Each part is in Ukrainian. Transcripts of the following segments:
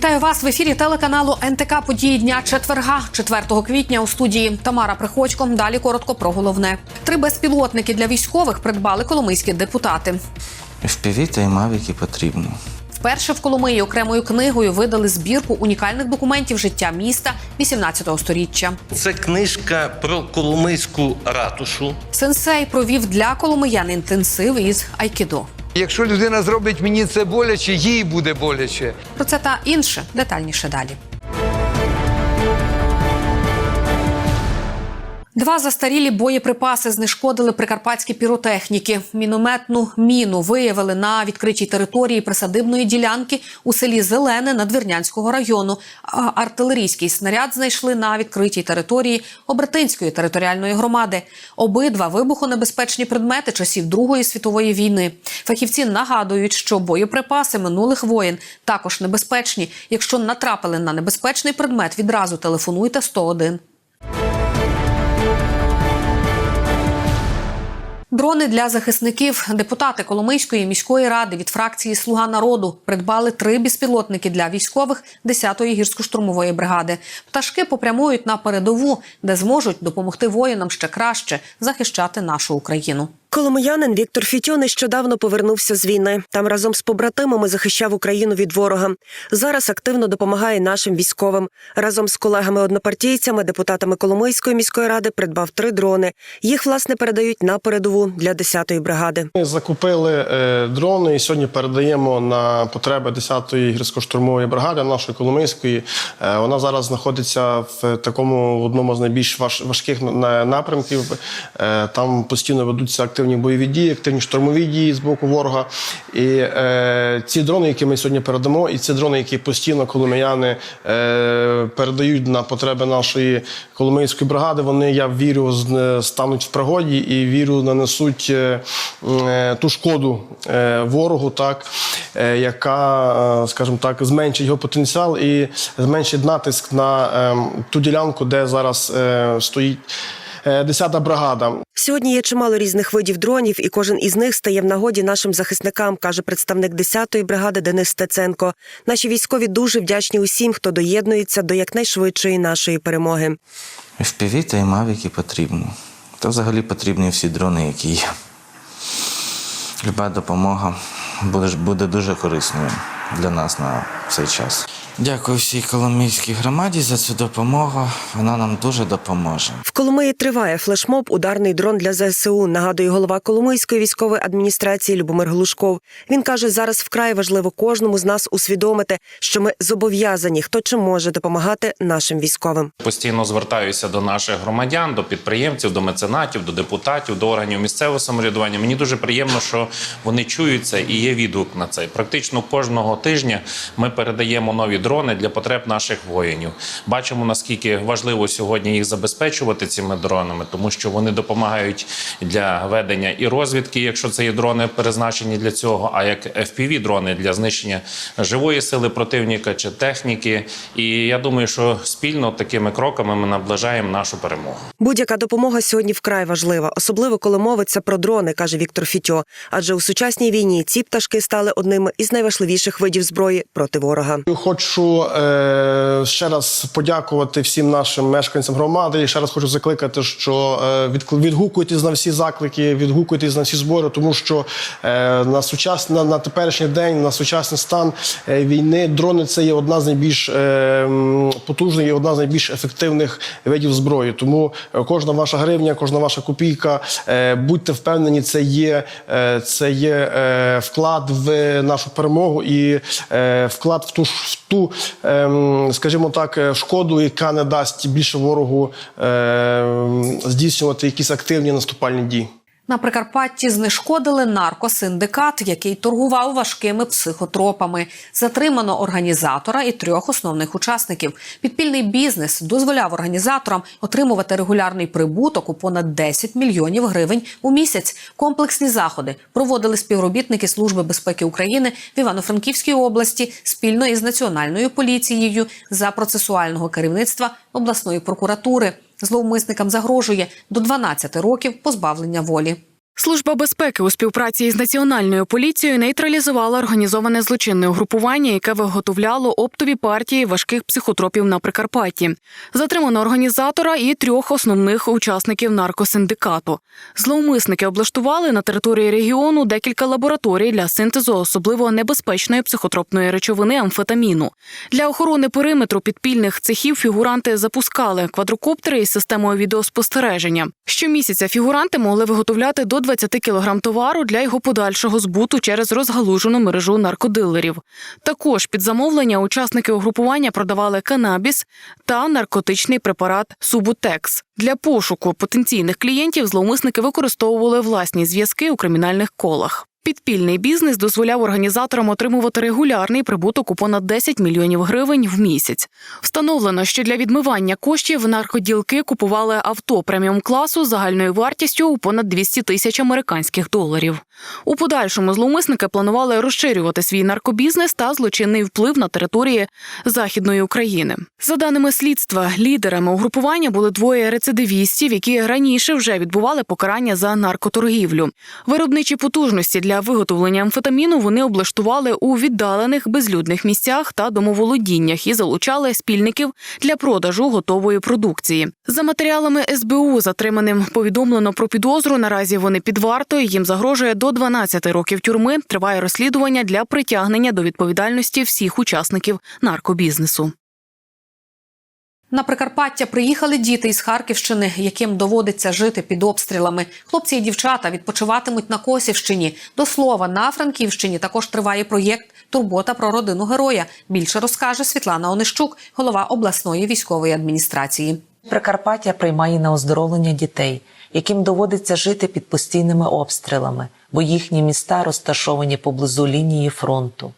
Вітаю вас в ефірі телеканалу НТК Події дня четверга, 4 квітня у студії Тамара Приходько. Далі коротко про головне. Три безпілотники для військових придбали коломийські депутати. FPV та й мавіки потрібно. Вперше в Коломиї окремою книгою видали збірку унікальних документів життя міста 18-го століття. Це книжка про Коломийську ратушу. Сенсей провів для коломиян інтенсив із айкідо. Якщо людина зробить мені це боляче, їй буде боляче. Про це та інше детальніше далі. Два застарілі боєприпаси знешкодили прикарпатські піротехніки. Мінометну міну виявили на відкритій території присадибної ділянки у селі Зелене Надвірнянського району. А артилерійський снаряд знайшли на відкритій території Обертинської територіальної громади. Обидва вибухонебезпечні предмети часів Другої світової війни. Фахівці нагадують, що боєприпаси минулих воєн також небезпечні. Якщо натрапили на небезпечний предмет, відразу телефонуйте 101. Дрони для захисників депутати Коломийської міської ради від фракції Слуга народу придбали три безпілотники для військових 10-ї гірсько-штурмової бригади. Пташки попрямують на передову, де зможуть допомогти воїнам ще краще захищати нашу Україну. Коломиянин Віктор Фітьо нещодавно повернувся з війни. Там разом з побратимами захищав Україну від ворога. Зараз активно допомагає нашим військовим. Разом з колегами-однопартійцями, депутатами Коломийської міської ради, придбав три дрони. Їх власне передають на передову для 10-ї бригади. Ми закупили е, дрони і сьогодні передаємо на потреби 10-ї гірсько-штурмової бригади нашої Коломийської. Е, вона зараз знаходиться в такому одному з найбільш важ, важких напрямків. Е, там постійно ведуться активні бойові дії, активні штурмові дії з боку ворога. І е, ці дрони, які ми сьогодні передамо, і ці дрони, які постійно коломияни е, передають на потреби нашої коломийської бригади, вони я вірю з- стануть в пригоді і вірю нанесуть е, е, ту шкоду е, ворогу, так е, яка, е, скажімо так, зменшить його потенціал і зменшить натиск на е, ту ділянку, де зараз е, стоїть. Е, 10-та бригада. Сьогодні є чимало різних видів дронів, і кожен із них стає в нагоді нашим захисникам, каже представник 10-ї бригади Денис Стеценко. Наші військові дуже вдячні усім, хто доєднується до якнайшвидшої нашої перемоги. FPV та й мавіки потрібно. Та взагалі потрібні всі дрони, які є. Люба допомога буде, буде дуже корисною для нас на цей час. Дякую всій Коломийській громаді за цю допомогу. Вона нам дуже допоможе. В Коломиї триває флешмоб Ударний дрон для ЗСУ. Нагадує голова Коломийської військової адміністрації Любомир Глушков. Він каже, зараз вкрай важливо кожному з нас усвідомити, що ми зобов'язані, хто чим може допомагати нашим військовим. Постійно звертаюся до наших громадян, до підприємців, до меценатів, до депутатів, до органів місцевого самоврядування. Мені дуже приємно, що вони чуються і є відгук на це. Практично кожного тижня ми передаємо нові дрони для потреб наших воїнів. Бачимо наскільки важливо сьогодні їх забезпечувати цими дронами, тому що вони допомагають для ведення і розвідки, якщо це є дрони призначені для цього, а як fpv дрони для знищення живої сили противника чи техніки. І я думаю, що спільно такими кроками ми наближаємо нашу перемогу. Будь-яка допомога сьогодні вкрай важлива, особливо коли мовиться про дрони, каже Віктор Фітьо. Адже у сучасній війні ці пташки стали одним із найважливіших видів зброї проти ворога. Хочу е, ще раз подякувати всім нашим мешканцям громади. І ще раз хочу закликати, що е, відгукуйтесь на всі заклики, відгукуйтесь на всі збори, тому що е, на сучасний на, на теперішній день, на сучасний стан е, війни, дрони це є одна з найбільш е, потужних і одна з найбільш ефективних видів зброї. Тому е, кожна ваша гривня, кожна ваша копійка, е, будьте впевнені, це є, е, це є е, вклад в нашу перемогу і е, вклад в ту в ту, ем, скажімо так, е, шкоду, яка не дасть більше ворогу ем, здійснювати якісь активні наступальні дії. На Прикарпатті знешкодили наркосиндикат, який торгував важкими психотропами. Затримано організатора і трьох основних учасників. Підпільний бізнес дозволяв організаторам отримувати регулярний прибуток у понад 10 мільйонів гривень у місяць. Комплексні заходи проводили співробітники Служби безпеки України в Івано-Франківській області спільно із національною поліцією за процесуального керівництва обласної прокуратури. Зловмисникам загрожує до 12 років позбавлення волі. Служба безпеки у співпраці із національною поліцією нейтралізувала організоване злочинне угрупування, яке виготовляло оптові партії важких психотропів на Прикарпатті. Затримано організатора і трьох основних учасників наркосиндикату. Зловмисники облаштували на території регіону декілька лабораторій для синтезу особливо небезпечної психотропної речовини амфетаміну. Для охорони периметру підпільних цехів фігуранти запускали квадрокоптери із системою відеоспостереження. Щомісяця фігуранти могли виготовляти до 20 кілограм товару для його подальшого збуту через розгалужену мережу наркодилерів. Також під замовлення учасники угрупування продавали канабіс та наркотичний препарат Субутекс. Для пошуку потенційних клієнтів зловмисники використовували власні зв'язки у кримінальних колах. Підпільний бізнес дозволяв організаторам отримувати регулярний прибуток у понад 10 мільйонів гривень в місяць. Встановлено, що для відмивання коштів наркоділки купували авто преміум класу загальною вартістю у понад 200 тисяч американських доларів. У подальшому зловмисники планували розширювати свій наркобізнес та злочинний вплив на території західної України. За даними слідства, лідерами угрупування були двоє рецидивістів, які раніше вже відбували покарання за наркоторгівлю. Виробничі потужності для виготовлення амфетаміну вони облаштували у віддалених безлюдних місцях та домоволодіннях і залучали спільників для продажу готової продукції. За матеріалами СБУ затриманим повідомлено про підозру. Наразі вони під вартою. Їм загрожує до 12 років тюрми. Триває розслідування для притягнення до відповідальності всіх учасників наркобізнесу. На Прикарпаття приїхали діти із Харківщини, яким доводиться жити під обстрілами. Хлопці і дівчата відпочиватимуть на Косівщині. До слова, на Франківщині також триває проєкт Турбота про родину героя. Більше розкаже Світлана Онищук, голова обласної військової адміністрації. Прикарпаття приймає на оздоровлення дітей, яким доводиться жити під постійними обстрілами, бо їхні міста розташовані поблизу лінії фронту.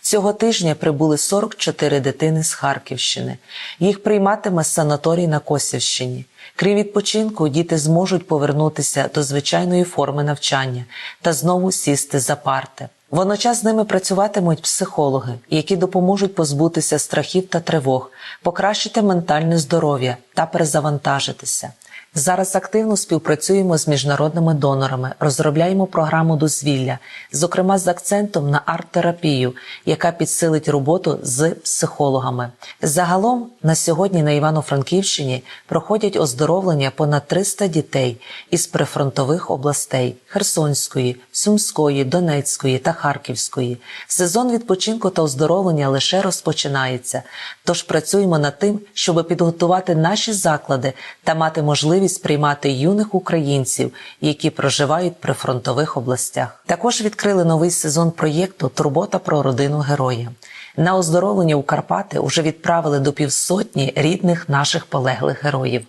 Цього тижня прибули 44 дитини з Харківщини. Їх прийматиме санаторій на Косівщині. Крім відпочинку, діти зможуть повернутися до звичайної форми навчання та знову сісти за парти. Водночас з ними працюватимуть психологи, які допоможуть позбутися страхів та тривог, покращити ментальне здоров'я та перезавантажитися. Зараз активно співпрацюємо з міжнародними донорами, розробляємо програму дозвілля, зокрема з акцентом на арт-терапію, яка підсилить роботу з психологами. Загалом на сьогодні на Івано-Франківщині проходять оздоровлення понад 300 дітей із прифронтових областей Херсонської, Сумської, Донецької та Харківської. Сезон відпочинку та оздоровлення лише розпочинається. Тож працюємо над тим, щоб підготувати наші заклади та мати можливість приймати юних українців, які проживають при фронтових областях. Також відкрили новий сезон проєкту Турбота про родину героя. На оздоровлення у Карпати вже відправили до півсотні рідних наших полеглих героїв.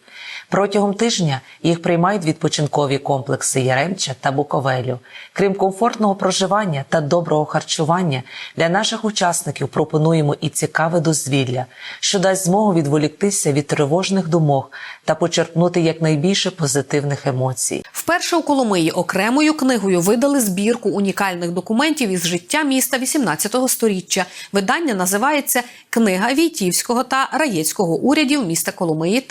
Протягом тижня їх приймають відпочинкові комплекси Яремча та Буковелю. Крім комфортного проживання та доброго харчування, для наших учасників пропонуємо і цікаве дозвілля, що дасть змогу відволіктися від тривожних думок та почерпнути якнайбільше позитивних емоцій. Вперше у Коломиї окремою книгою видали збірку унікальних документів із життя міста 18 століття. Видання називається Книга Війтівського та Раєцького урядів міста Коломиї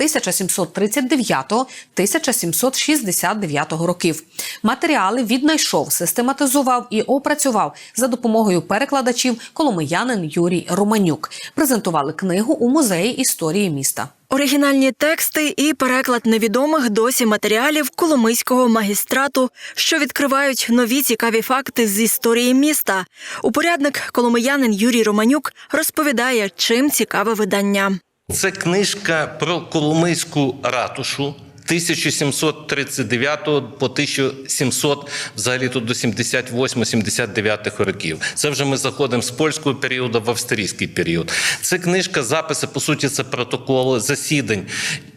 1739-1769 років. Матеріали віднайшов, систематизував і опрацював за допомогою перекладачів коломиянин Юрій Романюк. Презентували книгу у музеї історії міста. Оригінальні тексти і переклад невідомих досі матеріалів Коломийського магістрату, що відкривають нові цікаві факти з історії міста. Упорядник коломиянин Юрій Романюк розповідає, чим цікаве видання. Це книжка про Коломийську ратушу. 1739 по 1700, взагалі тут до 78-79 років. Це вже ми заходимо з польського періоду в австрійський період. Це книжка, записи, по суті, це протоколи засідань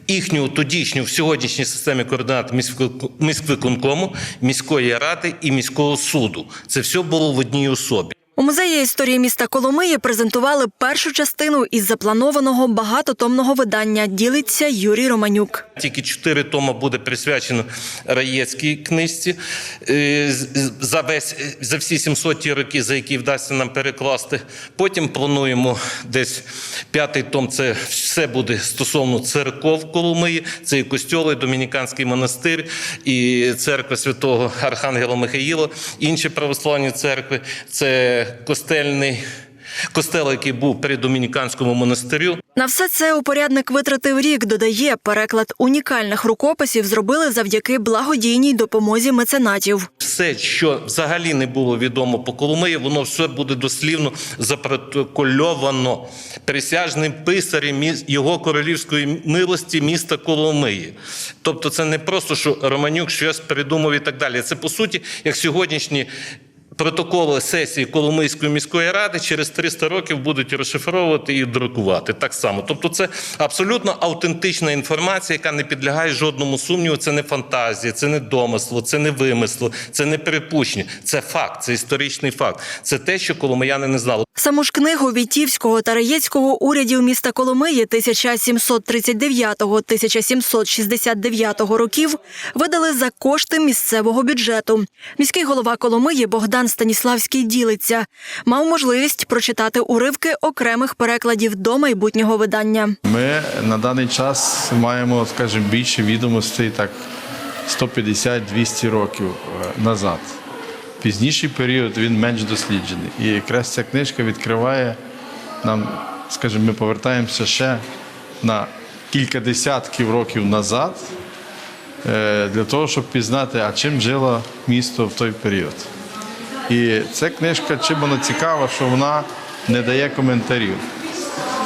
їхнього тодішнього в сьогоднішній системі координат міськвик- міськвиконкому, міської ради і міського суду. Це все було в одній особі. У музеї історії міста Коломиї презентували першу частину із запланованого багатотомного видання. Ділиться Юрій Романюк. Тільки чотири тома буде присвячено Раєцькій книжці е, за весь за всі 700 ті роки, за які вдасться нам перекласти. Потім плануємо десь п'ятий том. Це все буде стосовно церков Коломиї. Це і костьоли, Домініканський монастир, і церква святого Архангела Михаїла, інші православні церкви. Це костельний костел, який був при Домініканському монастирю. На все це упорядник витратив рік. Додає, переклад унікальних рукописів зробили завдяки благодійній допомозі меценатів. Все, що взагалі не було відомо по Коломиї, воно все буде дослівно запротокольовано присяжним писарем його королівської милості міста Коломиї. Тобто, це не просто що Романюк щось придумав і так далі. Це по суті, як сьогоднішні. Протоколи сесії Коломийської міської ради через 300 років будуть розшифровувати і друкувати так само. Тобто, це абсолютно автентична інформація, яка не підлягає жодному сумніву. Це не фантазія, це не домисло, це не вимисло, це не припущення. Це факт, це історичний факт. Це те, що коломияни не знали. Саму ж книгу Вітівського та Раєцького урядів міста Коломиї 1739-1769 років видали за кошти місцевого бюджету. Міський голова Коломиї Богдан Станіславський ділиться. Мав можливість прочитати уривки окремих перекладів до майбутнього видання. Ми на даний час маємо, скажімо, більше відомостей так 150-200 років е, назад. Пізніший період він менш досліджений. І якраз ця книжка відкриває нам, скажімо, ми повертаємося ще на кілька десятків років назад е, для того, щоб пізнати, а чим жило місто в той період. І ця книжка, чим вона цікава, що вона не дає коментарів.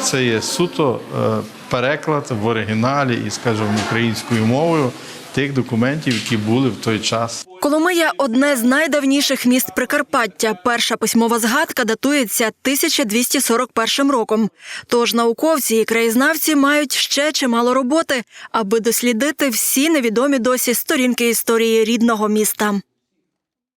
Це є суто е, переклад в оригіналі і, скажімо, українською мовою тих документів, які були в той час. Коломия одне з найдавніших міст Прикарпаття. Перша письмова згадка датується 1241 роком. Тож науковці і краєзнавці мають ще чимало роботи, аби дослідити всі невідомі досі сторінки історії рідного міста.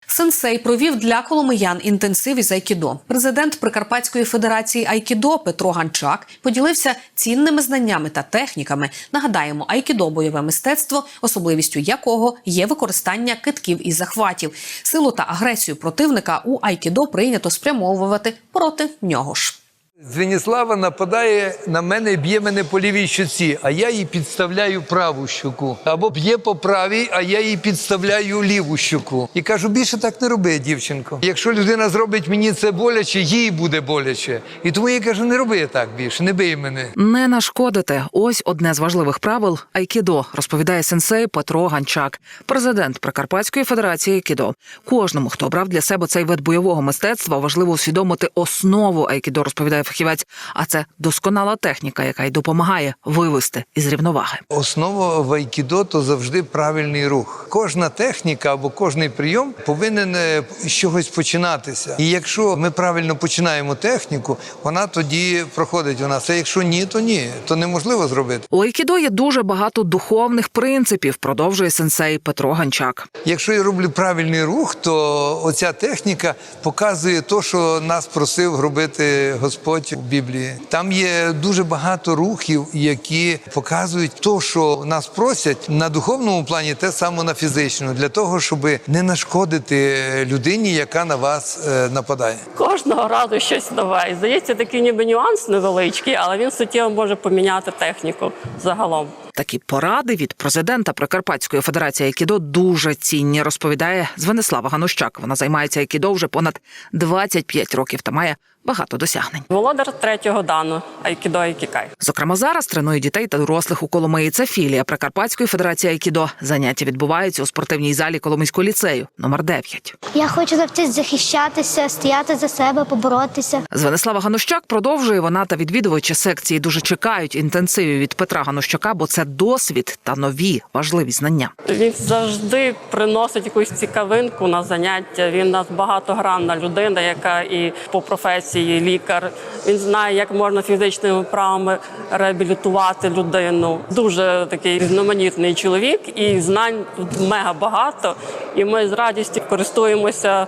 Сенсей провів для коломиян інтенсив із айкідо. Президент Прикарпатської федерації Айкідо Петро Ганчак поділився цінними знаннями та техніками. Нагадаємо, айкідо бойове мистецтво, особливістю якого є використання китків і захватів. Силу та агресію противника у айкідо прийнято спрямовувати проти нього ж. Звеніслава нападає на мене і б'є мене по лівій щоці, а я їй підставляю праву щоку. Або б'є по правій, а я їй підставляю ліву щоку. І кажу, більше так не роби, дівчинко. Якщо людина зробить мені це боляче, їй буде боляче. І тому я кажу, не роби так більше, не бий мене. Не нашкодити. Ось одне з важливих правил айкідо, розповідає сенсей Петро Ганчак, президент Прикарпатської федерації айкідо. Кожному, хто обрав для себе цей вид бойового мистецтва, важливо усвідомити основу айкідо, розповідає фахівець. А це досконала техніка, яка й допомагає вивести із рівноваги. Основа в айкідо то завжди правильний рух. Кожна техніка або кожний прийом повинен е, з чогось починатися. І якщо ми правильно починаємо техніку, вона тоді проходить у нас. А якщо ні, то ні, то неможливо зробити. У айкідо є дуже багато духовних принципів, продовжує сенсей Петро Ганчак. Якщо я роблю правильний рух, то оця техніка показує те, що нас просив робити Господь у Біблії. Там є дуже багато рухів, які показують те, що нас просять на духовному плані, те саме на фізичному, для того, щоб не нашкодити людині, яка на вас е, нападає. Кожного разу щось нове. І здається, такий ніби нюанс невеличкий, але він суттєво може поміняти техніку загалом. Такі поради від президента Прикарпатської федерації Айкідо дуже цінні, розповідає Звенислава Ганущак. Вона займається Айкідо вже понад 25 років та має багато досягнень. Володар третього дану Айкідо Айкікай. Зокрема, зараз тренує дітей та дорослих у Коломиї. Це філія Прикарпатської федерації Айкідо. Заняття відбуваються у спортивній залі Коломийського ліцею номер 9. Я хочу навчитися захищатися, стояти за себе, поборотися. Звенислава Ганущак продовжує вона та відвідувачі секції дуже чекають інтенсивів від Петра Ганущака, бо це досвід та нові важливі знання. Він завжди приносить якусь цікавинку на заняття. Він нас багатогранна людина, яка і по професії професії лікар. Він знає, як можна фізичними вправами реабілітувати людину. Дуже такий різноманітний чоловік, і знань тут мега багато. І ми з радістю користуємося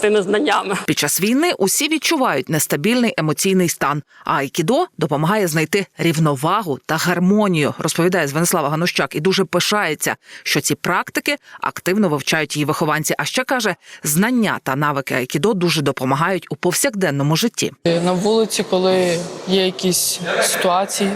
тими знаннями. Під час війни усі відчувають нестабільний емоційний стан. А айкідо допомагає знайти рівновагу та гармонію, розповідає Звенислава Ганущак, і дуже пишається, що ці практики активно вивчають її вихованці. А ще каже, знання та навики айкідо дуже допомагають у повсякденному житті. На вулиці, коли є якісь ситуації,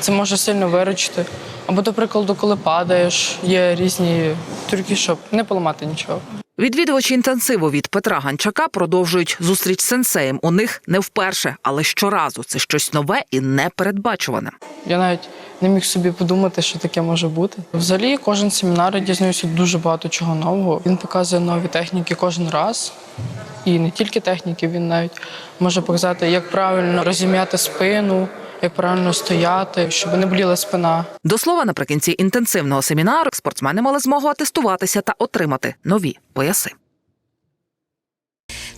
це може сильно виручити. Або, до прикладу, коли падаєш, є різні трюки, щоб не поламати нічого. Відвідувачі інтенсиву від Петра Ганчака продовжують зустріч з сенсеєм. У них не вперше, але щоразу це щось нове і непередбачуване. Я навіть не міг собі подумати, що таке може бути. Взагалі, кожен семінар я дізнаюся дуже багато чого нового. Він показує нові техніки кожен раз. І не тільки техніки, він навіть може показати, як правильно розім'яти спину, як правильно стояти, щоб не боліла спина. До слова, наприкінці інтенсивного семінару спортсмени мали змогу атестуватися та отримати нові пояси.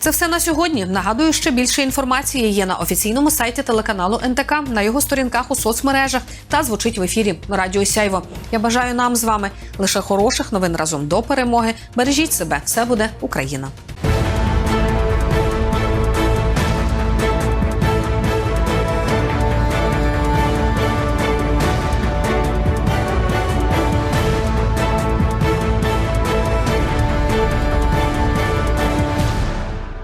Це все на сьогодні. Нагадую, що більше інформації є на офіційному сайті телеканалу НТК, на його сторінках у соцмережах та звучить в ефірі Радіо Сяйво. Я бажаю нам з вами лише хороших новин разом до перемоги. Бережіть себе, все буде Україна.